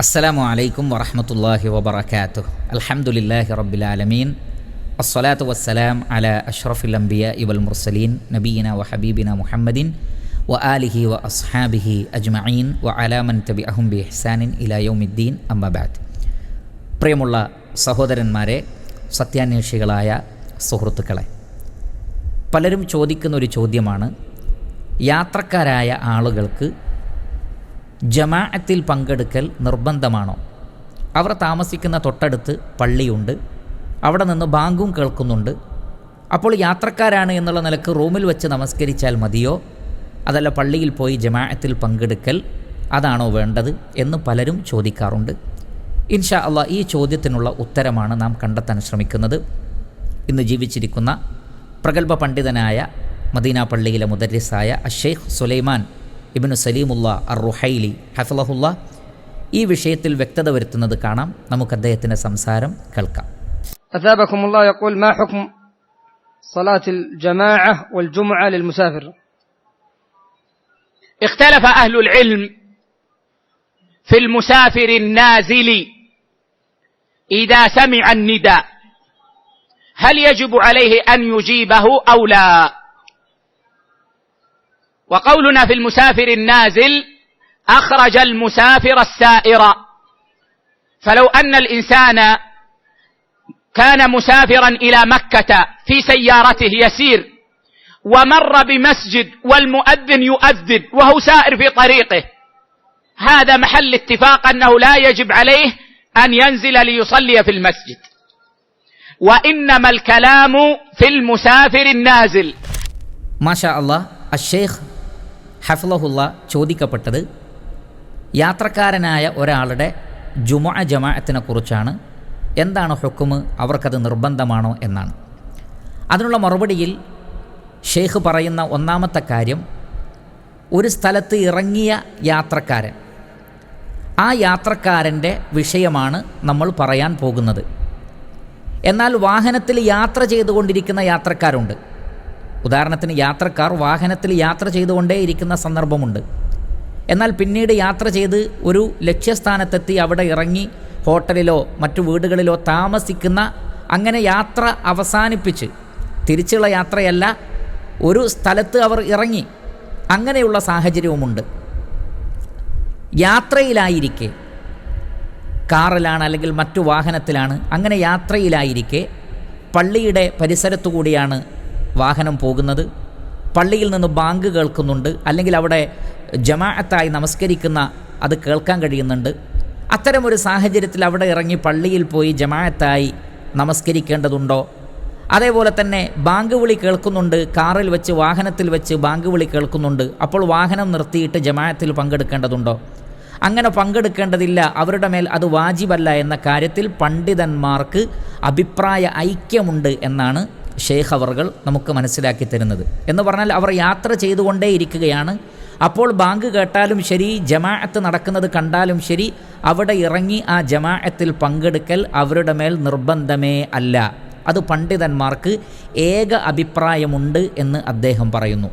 അസ്സലാമു അലൈക്കും വറഹമത്തല്ലാഹി വബർക്കാത്തു അൽഹംദുലില്ലാഹി റബ്ബിൽ ആലമീൻ. അസ്സലാത്തു വസ്സലാം അല അഷ്റഫുൽ അംബിയ ഇവൽ മുർസലീൻ നബീന വ ഹബീബിന മുഹമ്മദിൻ വ ആലിഹി വ അസ്ഹാബിഹി അജ്മഈൻ വ അലാമൻ തബി അഹും ബി ഇഹ്സാനിൻ ഇലായൗമിദ്ദീൻ അമ്മബാദ് പ്രിയമുള്ള സഹോദരന്മാരെ സത്യാന്വേഷികളായ സുഹൃത്തുക്കളെ പലരും ചോദിക്കുന്ന ഒരു ചോദ്യമാണ് യാത്രക്കാരായ ആളുകൾക്ക് ജമാഅത്തിൽ പങ്കെടുക്കൽ നിർബന്ധമാണോ? അവർ താമസിക്കുന്ന തൊട്ടടുത്ത് പള്ളിയുണ്ട്. അവിടെ നിന്ന് ബാങ്കും കേൾക്കുന്നുണ്ട്. അപ്പോൾ യാത്രക്കാരാണ് എന്നുള്ള നിലയ്ക്ക് റൂമിൽ വെച്ച് നമസ്കരിച്ചാൽ മതിയോ? അതല്ല പള്ളിയിൽ പോയി ജമാഅത്തിൽ പങ്കെടുക്കൽ അതാണോ വേണ്ടത് എന്ന് പലരും ചോദിക്കാറുണ്ട്. ഇൻഷാ അള്ള ഈ ചോദ്യത്തിനുള്ള ഉത്തരമാണ് നാം കണ്ടെത്താൻ ശ്രമിക്കുന്നത്. ഇന്ന് ജീവിച്ചിരിക്കുന്ന പ്രഗത്ഭ പണ്ഡിതനായ മദീന പള്ളിയിലെ മുദരിസായ അഷേഖ് സുലൈമാൻ ഇബിനു സലീമുല്ല അർ റുഹൈലി ഹഫലഹുല്ല ഈ വിഷയത്തിൽ വ്യക്തത വരുത്തുന്നത് കാണാം നമുക്ക് അദ്ദേഹത്തിൻ്റെ സംസാരം കേൾക്കാം أثابكم الله يقول ما حكم صلاة الجماعة والجمعة للمسافر اختلف أهل العلم في المسافر النازل إذا سمع النداء هل يجب عليه أن يجيبه أو لا وقولنا في المسافر النازل أخرج المسافر السائر. فلو أن الإنسان كان مسافرا إلى مكة في سيارته يسير ومر بمسجد والمؤذن يؤذن وهو سائر في طريقه هذا محل اتفاق أنه لا يجب عليه أن ينزل ليصلي في المسجد. وإنما الكلام في المسافر النازل. ما شاء الله الشيخ ഹഫ്ലഹുല്ല ചോദിക്കപ്പെട്ടത് യാത്രക്കാരനായ ഒരാളുടെ ജുമ ജമാഅത്തിനെ കുറിച്ചാണ്. എന്താണ് ഹുക്കുമ് അവർക്കത് നിർബന്ധമാണോ എന്നാണ്. അതിനുള്ള മറുപടിയിൽ ഷെയ്ഖ് പറയുന്ന ഒന്നാമത്തെ കാര്യം ഒരു സ്ഥലത്ത് ഇറങ്ങിയ യാത്രക്കാരൻ ആ യാത്രക്കാരന്റെ വിഷയമാണ് നമ്മൾ പറയാൻ പോകുന്നത്. എന്നാൽ വാഹനത്തിൽ യാത്ര ചെയ്തുകൊണ്ടിരിക്കുന്ന യാത്രക്കാരുണ്ട്. ഉദാഹരണത്തിന് യാത്രക്കാർ വാഹനത്തിൽ യാത്ര ചെയ്തുകൊണ്ടേയിരിക്കുന്ന സന്ദർഭമുണ്ട്. എന്നാൽ പിന്നീട് യാത്ര ചെയ്ത് ഒരു ലക്ഷ്യസ്ഥാനത്തെത്തി അവിടെ ഇറങ്ങി ഹോട്ടലിലോ മറ്റു വീടുകളിലോ താമസിക്കുന്ന അങ്ങനെ യാത്ര അവസാനിപ്പിച്ച് തിരിച്ചുള്ള യാത്രയല്ല ഒരു സ്ഥലത്ത് അവർ ഇറങ്ങി. അങ്ങനെയുള്ള സാഹചര്യവുമുണ്ട്. യാത്രയിലായിരിക്കെ കാറിലാണ് അല്ലെങ്കിൽ മറ്റു വാഹനത്തിലാണ് അങ്ങനെ യാത്രയിലായിരിക്കെ പള്ളിയുടെ പരിസരത്തു കൂടിയാണ് വാഹനം പോകുന്നത്. പള്ളിയിൽ നിന്ന് ബാങ്ക് കേൾക്കുന്നുണ്ട്. അല്ലെങ്കിൽ അവിടെ ജമാഅത്തായി നമസ്കരിക്കുന്ന അത് കേൾക്കാൻ കഴിയുന്നുണ്ട്. അത്തരമൊരു സാഹചര്യത്തിൽ അവിടെ ഇറങ്ങി പള്ളിയിൽ പോയി ജമാഅത്തായി നമസ്കരിക്കേണ്ടതുണ്ടോ? അതേപോലെ തന്നെ ബാങ്ക് വിളി കേൾക്കുന്നുണ്ട്. കാറിൽ വെച്ച് വാഹനത്തിൽ വെച്ച് ബാങ്ക് വിളി കേൾക്കുന്നുണ്ട്. അപ്പോൾ വാഹനം നിർത്തിയിട്ട് ജമാഅത്തിൽ പങ്കെടുക്കേണ്ടതുണ്ടോ? അങ്ങനെ പങ്കെടുക്കേണ്ടതില്ല. അവരുടെ മേൽ അത് വാജിബല്ല എന്ന കാര്യത്തിൽ പണ്ഡിതന്മാർക്ക് അഭിപ്രായ ഐക്യമുണ്ട് എന്നാണ് ഷേഖ് അവർകൾ നമുക്ക് മനസ്സിലാക്കി തരുന്നത്. എന്ന് പറഞ്ഞാൽ അവർ യാത്ര ചെയ്തുകൊണ്ടേ ഇരിക്കുകയാണ്. അപ്പോൾ ബാങ്ക് കേട്ടാലും ശരി ജമാഅത്ത് നടക്കുന്നത് കണ്ടാലും ശരി അവിടെ ഇറങ്ങി ആ ജമാഅത്തിൽ പങ്കെടുക്കൽ അവരുടെ മേൽ നിർബന്ധമേ അല്ല. അത് പണ്ഡിതന്മാർക്ക് ഏക അഭിപ്രായമുണ്ട് എന്ന് അദ്ദേഹം പറയുന്നു.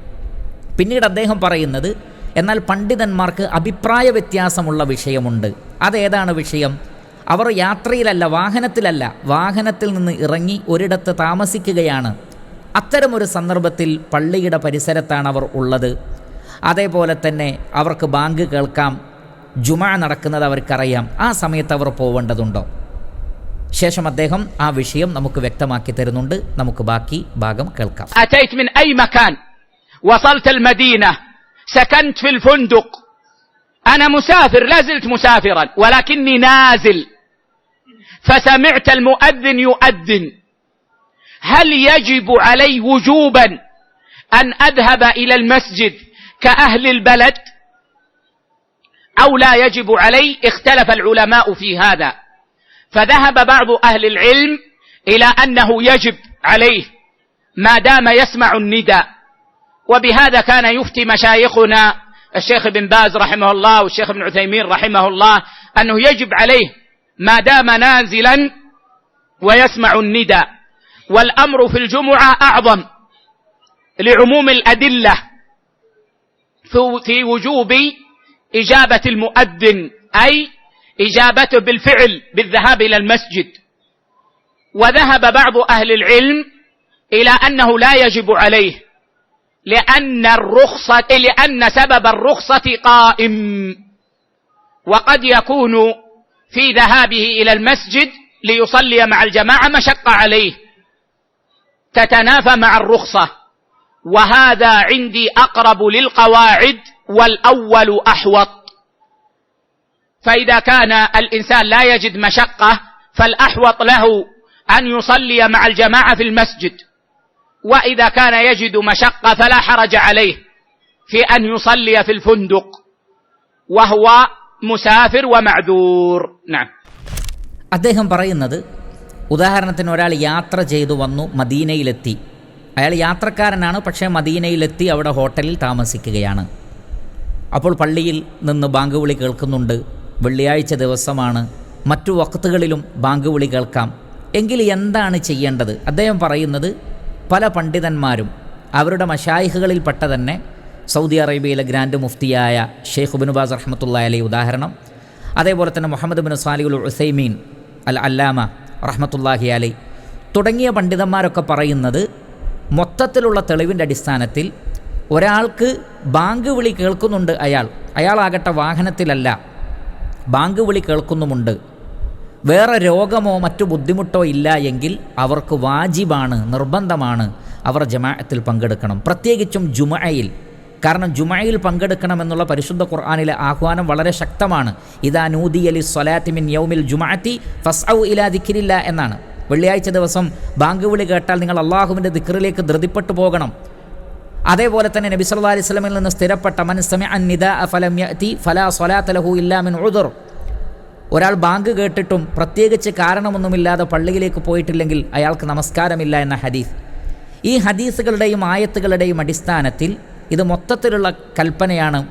പിന്നീട് അദ്ദേഹം പറയുന്നത് എന്നാൽ പണ്ഡിതന്മാർക്ക് അഭിപ്രായ വ്യത്യാസമുള്ള വിഷയമുണ്ട്. അതേതാണ് വിഷയം? അവർ യാത്രയിലല്ല വാഹനത്തിലല്ല വാഹനത്തിൽ നിന്ന് ഇറങ്ങി ഒരിടത്ത് താമസിക്കുകയാണ് അത്തരമൊരു സന്ദർഭത്തിൽ പള്ളിയുടെ പരിസരത്താണ് അവർ ഉള്ളത് അതേപോലെ തന്നെ അവർക്ക് ബാങ്ക് കേൾക്കാം ജുമാ നടക്കുന്നത് അവർക്കറിയാം ആ സമയത്ത് അവർ പോവേണ്ടതുണ്ടോ ശേഷം അദ്ദേഹം ആ വിഷയം നമുക്ക് വ്യക്തമാക്കി തരുന്നുണ്ട് നമുക്ക് ബാക്കി ഭാഗം കേൾക്കാം أتيت من أي مكان وصلت المدينة سكنت في الفندق أنا مسافر لا زلت مسافرا ولكني نازل فسمعت المؤذن يؤذن. هل يجب علي وجوبا أن أذهب إلى المسجد كأهل البلد؟ أو لا يجب علي؟ اختلف العلماء في هذا. فذهب بعض أهل العلم إلى أنه يجب عليه ما دام يسمع النداء. وبهذا كان يفتي مشايخنا الشيخ بن باز رحمه الله والشيخ ابن عثيمين رحمه الله أنه يجب عليه ما دام نازلا ويسمع النداء. والأمر في الجمعة أعظم لعموم الأدلة في وجوب إجابة المؤذن أي إجابته بالفعل بالذهاب إلى المسجد. وذهب بعض أهل العلم إلى أنه لا يجب عليه لأن الرخصة لأن سبب الرخصة قائم. وقد يكون في ذهابه إلى المسجد ليصلي مع الجماعة مشقة عليه. تتنافى مع الرخصة. وهذا عندي أقرب للقواعد والأول أحوط. فإذا كان الإنسان لا يجد مشقة فالأحوط له أن يصلي مع الجماعة في المسجد. وإذا كان يجد مشقة فلا حرج عليه في أن يصلي في الفندق. وهو മുസാഫിർ വ മഅദൂർ. അദ്ദേഹം പറയുന്നത് ഉദാഹരണത്തിന് ഒരാൾ യാത്ര ചെയ്തു വന്നു മദീനയിലെത്തി. അയാൾ യാത്രക്കാരനാണ് പക്ഷേ മദീനയിലെത്തി അവിടെ ഹോട്ടലിൽ താമസിക്കുകയാണ്. അപ്പോൾ പള്ളിയിൽ നിന്ന് ബാങ്ക് വിളി കേൾക്കുന്നുണ്ട് വെള്ളിയാഴ്ച ദിവസമാണ് മറ്റു വക്കത്തുകളിലും ബാങ്ക് വിളി കേൾക്കാം. എങ്കിൽ എന്താണ് ചെയ്യേണ്ടത്? അദ്ദേഹം പറയുന്നത് പല പണ്ഡിതന്മാരും അവരുടെ മഷായിഹുകളിൽപ്പെട്ട തന്നെ സൗദി അറേബ്യയിലെ ഗ്രാൻഡ് മുഫ്തിയായ ഷെയ്ഖ് ബിനുബാസ് റഹ്മത്തുള്ള അലി ഉദാഹരണം. അതേപോലെ തന്നെ മുഹമ്മദ് ബിൻ സാലിഉൽ ഉസൈമീൻ അൽ അല്ലാമ റഹ്മത്തുല്ലാഹി അലി. തുടങ്ങിയ പണ്ഡിതന്മാരൊക്കെ പറയുന്നത് മൊത്തത്തിലുള്ള തെളിവിന്റെ അടിസ്ഥാനത്തിൽ ഒരാൾക്ക് ബാങ്ക് വിളി കേൾക്കുന്നുണ്ട് അയാൾ. അയാളാകട്ടെ വാഹനത്തിലല്ല ബാങ്ക് വിളി കേൾക്കുന്നുമുണ്ട്. വേറെ രോഗമോ മറ്റു ബുദ്ധിമുട്ടോ ഇല്ല എങ്കിൽ അവർക്ക് വാജിബാണ് നിർബന്ധമാണ് അവർ ജമാഅത്തിൽ പങ്കെടുക്കണം. പ്രത്യേകിച്ചും ജുമയിൽ കാരണം ജുമായിൽ പങ്കെടുക്കണമെന്നുള്ള പരിശുദ്ധ ഖുർആാനിലെ ആഹ്വാനം വളരെ ശക്തമാണ്. ഇതാ നൂദി അലി സ്വലാത്തിമിൻ യൗമിൽ ജുമാഅത്തി ഫസ്ഔ ഇലാ ദിക്കിരില്ല എന്നാണ്. വെള്ളിയാഴ്ച ദിവസം ബാങ്ക് വിളി കേട്ടാൽ നിങ്ങൾ അള്ളാഹുവിന്റെ ദിക്കറിലേക്ക് ധൃതിപ്പെട്ടു പോകണം. അതേപോലെ തന്നെ നബി സല്ലാ അലൈഹി സ്വലമിൽ നിന്ന് സ്ഥിരപ്പെട്ട മനസ്സമ അന്നിദ ഫലം യഅതി ഫലാ സ്വലാത്ത ലഹു ഇല്ലാ മിൻ ഉദുർ. ഒരാൾ ബാങ്ക് കേട്ടിട്ടും പ്രത്യേകിച്ച് കാരണമൊന്നുമില്ലാതെ പള്ളിയിലേക്ക് പോയിട്ടില്ലെങ്കിൽ അയാൾക്ക് നമസ്കാരമില്ല എന്ന ഹദീസ്. ഈ ഹദീസുകളുടെയും ആയത്തുകളുടെയും അടിസ്ഥാനത്തിൽ ഇത് മൊത്തത്തിലുള്ള കൽപ്പനയാണ്.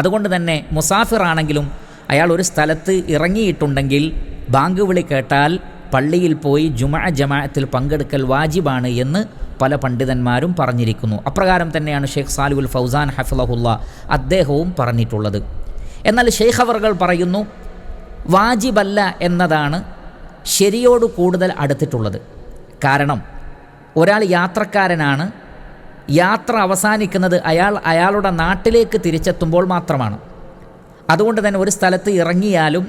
അതുകൊണ്ട് തന്നെ മുസാഫിറാണെങ്കിലും അയാൾ ഒരു സ്ഥലത്ത് ഇറങ്ങിയിട്ടുണ്ടെങ്കിൽ ബാങ്ക് വിളി കേട്ടാൽ പള്ളിയിൽ പോയി ജുമാ ജമാഅത്തിൽ പങ്കെടുക്കൽ വാജിബാണ് എന്ന് പല പണ്ഡിതന്മാരും പറഞ്ഞിരിക്കുന്നു. അപ്രകാരം തന്നെയാണ് ഷെയ്ഖ് സാലുൽ ഫൗസാൻ ഹഫ്ലഹുല്ല അദ്ദേഹവും പറഞ്ഞിട്ടുള്ളത്. എന്നാൽ ഷെയ്ഖ് അവറുകൾ പറയുന്നു വാജിബല്ല എന്നതാണ് ശരിയോട് കൂടുതൽ അടുത്തിട്ടുള്ളത്. കാരണം ഒരാൾ യാത്രക്കാരനാണ് യാത്ര അവസാനിക്കുന്നത് അയാൾ അയാളുടെ നാട്ടിലേക്ക് തിരിച്ചെത്തുമ്പോൾ മാത്രമാണ്. അതുകൊണ്ട് തന്നെ ഒരു സ്ഥലത്ത് ഇറങ്ങിയാലും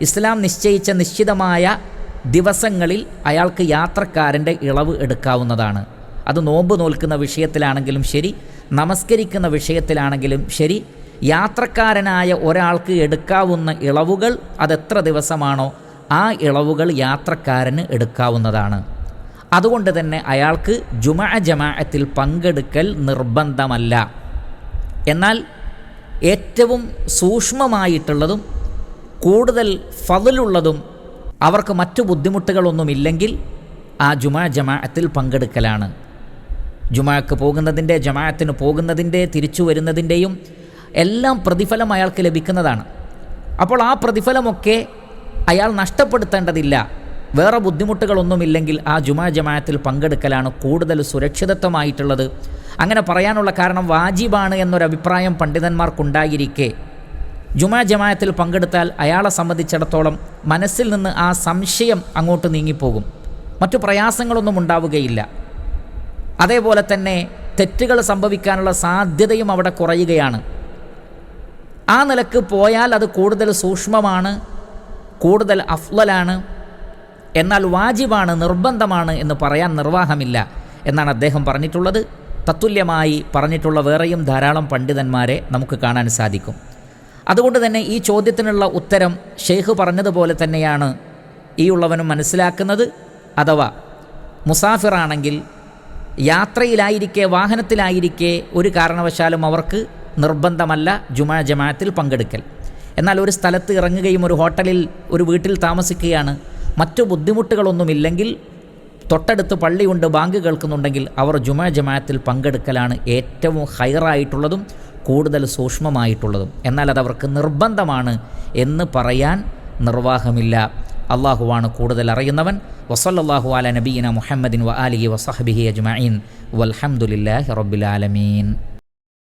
ഇസ്ലാം നിശ്ചയിച്ച നിശ്ചിതമായ ദിവസങ്ങളിൽ അയാൾക്ക് യാത്രക്കാരന്റെ ഇളവ് എടുക്കാവുന്നതാണ്. അത് നോമ്പ് നോൽക്കുന്ന വിഷയത്തിലാണെങ്കിലും ശരി നമസ്കരിക്കുന്ന വിഷയത്തിലാണെങ്കിലും ശരി യാത്രക്കാരനായ ഒരാൾക്ക് എടുക്കാവുന്ന ഇളവുകൾ അതെത്ര ദിവസമാണോ ആ ഇളവുകൾ യാത്രക്കാരന് എടുക്കാവുന്നതാണ്. അതുകൊണ്ട് തന്നെ അയാൾക്ക് ജുമാ ജമാഅത്തിൽ പങ്കെടുക്കൽ നിർബന്ധമല്ല. എന്നാൽ ഏറ്റവും സൂക്ഷ്മമായിട്ടുള്ളതും കൂടുതൽ ഫതിലുള്ളതും അവർക്ക് മറ്റു ബുദ്ധിമുട്ടുകളൊന്നുമില്ലെങ്കിൽ ആ ജുമാ ജമാഅത്തിൽ പങ്കെടുക്കലാണ്. ജുമാക്ക് പോകുന്നതിന്റെ ജമാഅത്തിന് പോകുന്നതിന്റെ തിരിച്ചു വരുന്നതിന്റെയും എല്ലാം പ്രതിഫലം അയാൾക്ക് ലഭിക്കുന്നതാണ്. അപ്പോൾ ആ പ്രതിഫലമൊക്കെ അയാൾ നഷ്ടപ്പെടുത്തേണ്ടതില്ല. വേറെ ബുദ്ധിമുട്ടുകളൊന്നുമില്ലെങ്കിൽ ആ ജുമാ ജമാഅത്തിൽ പങ്കെടുക്കലാണ് കൂടുതൽ സുരക്ഷിതത്വമായിട്ടുള്ളത്. അങ്ങനെ പറയാനുള്ള കാരണം വാജിബാണ് എന്നൊരഭിപ്രായം പണ്ഡിതന്മാർക്കുണ്ടായിരിക്കെ. ജുമാ ജമാഅത്തിൽ പങ്കെടുത്താൽ അയാളെ സംബന്ധിച്ചിടത്തോളം മനസ്സിൽ നിന്ന് ആ സംശയം അങ്ങോട്ട് നീങ്ങിപ്പോകും. മറ്റു പ്രയാസങ്ങളൊന്നും ഉണ്ടാവുകയില്ല. അതേപോലെ തന്നെ തെറ്റുകൾ സംഭവിക്കാനുള്ള സാധ്യതയും അവിടെ കുറയുകയാണ്. ആ നിലയ്ക്ക് പോയാൽ അത് കൂടുതൽ സൂക്ഷ്മമാണ് കൂടുതൽ അഫ്ലലാണ് എന്നാൽ വാജിബാണ് നിർബന്ധമാണ് എന്ന് പറയാൻ നിർവാഹമില്ല എന്നാണ് അദ്ദേഹം പറഞ്ഞിട്ടുള്ളത്. തത്തുല്യമായി പറഞ്ഞിട്ടുള്ള വേറെയും ധാരാളം പണ്ഡിതന്മാരെ നമുക്ക് കാണാൻ സാധിക്കും. അതുകൊണ്ട് തന്നെ ഈ ചോദ്യത്തിനുള്ള ഉത്തരം ഷെയ്ഖ് പറഞ്ഞതുപോലെ തന്നെയാണ് ഈ ഉള്ളവനും മനസ്സിലാക്കുന്നത്. അഥവാ മുസാഫിറാണെങ്കിൽ യാത്രയിലായിരിക്കെ വാഹനത്തിലായിരിക്കെ ഒരു കാരണവശാലും അവർക്ക് നിർബന്ധമല്ല ജുമാ ജമാഅത്തിൽ പങ്കെടുക്കൽ. എന്നാൽ ഒരു സ്ഥലത്ത് ഇറങ്ങുകയും ഒരു ഹോട്ടലിൽ ഒരു വീട്ടിൽ താമസിക്കുകയാണ് മറ്റു ബുദ്ധിമുട്ടുകളൊന്നുമില്ലെങ്കിൽ തൊട്ടടുത്ത് പള്ളിയുണ്ട് ബാങ്ക് കേൾക്കുന്നുണ്ടെങ്കിൽ അവർ ജുമാ ജമാഅത്തിൽ പങ്കെടുക്കലാണ് ഏറ്റവും ഹയറായിട്ടുള്ളതും കൂടുതൽ സൂക്ഷ്മമായിട്ടുള്ളതും. എന്നാൽ അതവർക്ക് നിർബന്ധമാണ് എന്ന് പറയാൻ നിർവാഹമില്ല. അള്ളാഹുവാണ് കൂടുതൽ അറിയുന്നവൻ. വസല്ലാഹു അല നബീന മുഹമ്മദിൻ വ അലി വസഹബിഹി അജ്മീൻ വൽഹംദുലില്ലാഹി റബ്ബിൽ ആലമീൻ.